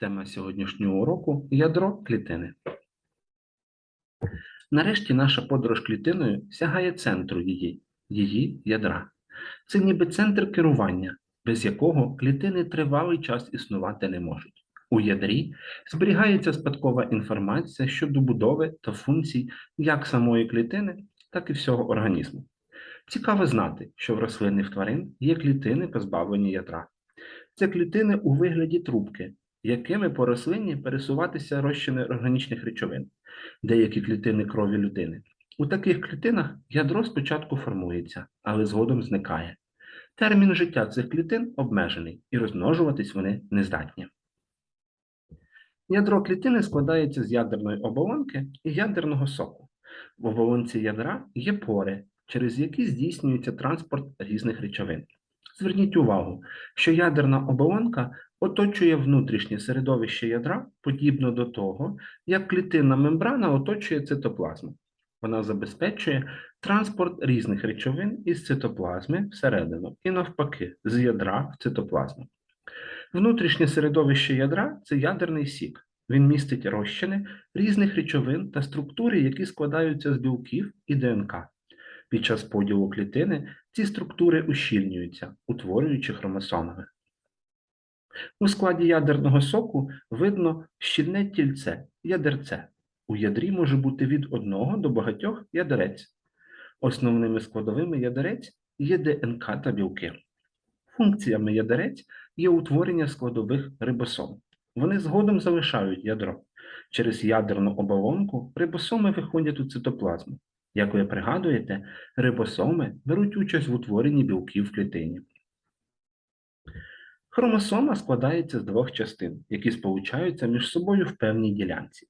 Тема сьогоднішнього уроку ядро клітини. Нарешті наша подорож клітиною сягає центру її, її ядра. Це ніби центр керування, без якого клітини тривалий час існувати не можуть. У ядрі зберігається спадкова інформація щодо будови та функцій як самої клітини, так і всього організму. Цікаво знати, що в рослин і в тварин є клітини, позбавлені ядра. Це клітини у вигляді трубки, якими по рослині пересуватися розчини органічних речовин, деякі клітини крові людини. У таких клітинах ядро спочатку формується, але згодом зникає. Термін життя цих клітин обмежений і розмножуватись вони не здатні. Ядро клітини складається з ядерної оболонки і ядерного соку. В оболонці ядра є пори, через які здійснюється транспорт різних речовин. Зверніть увагу, що ядерна оболонка оточує внутрішнє середовище ядра подібно до того, як клітинна мембрана оточує цитоплазму. Вона забезпечує транспорт різних речовин із цитоплазми всередину і навпаки, з ядра в цитоплазму. Внутрішнє середовище ядра це ядерний сік. Він містить розчини різних речовин та структури, які складаються з білків і ДНК. Під час поділу клітини ці структури ущільнюються, утворюючи хромосомами. У складі ядерного соку видно щільне тільце, ядерце. У ядрі може бути від одного до багатьох ядерець. Основними складовими ядерець є ДНК та білки. Функціями ядерець є утворення складових рибосом. Вони згодом залишають ядро. Через ядерну оболонку рибосоми виходять у цитоплазму. Як ви пригадуєте, рибосоми беруть участь в утворенні білків в клітині. Хромосома складається з двох частин, які сполучаються між собою в певній ділянці.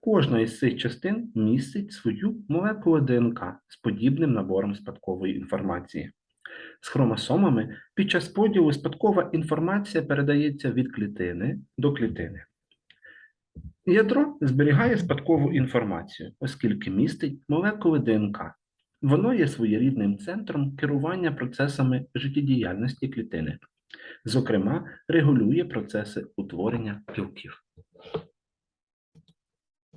Кожна із цих частин містить свою молекулу ДНК з подібним набором спадкової інформації. З хромосомами під час поділу спадкова інформація передається від клітини до клітини. Ядро зберігає спадкову інформацію, оскільки містить молекули ДНК. Воно є своєрідним центром керування процесами життєдіяльності клітини. Зокрема, регулює процеси утворення білків.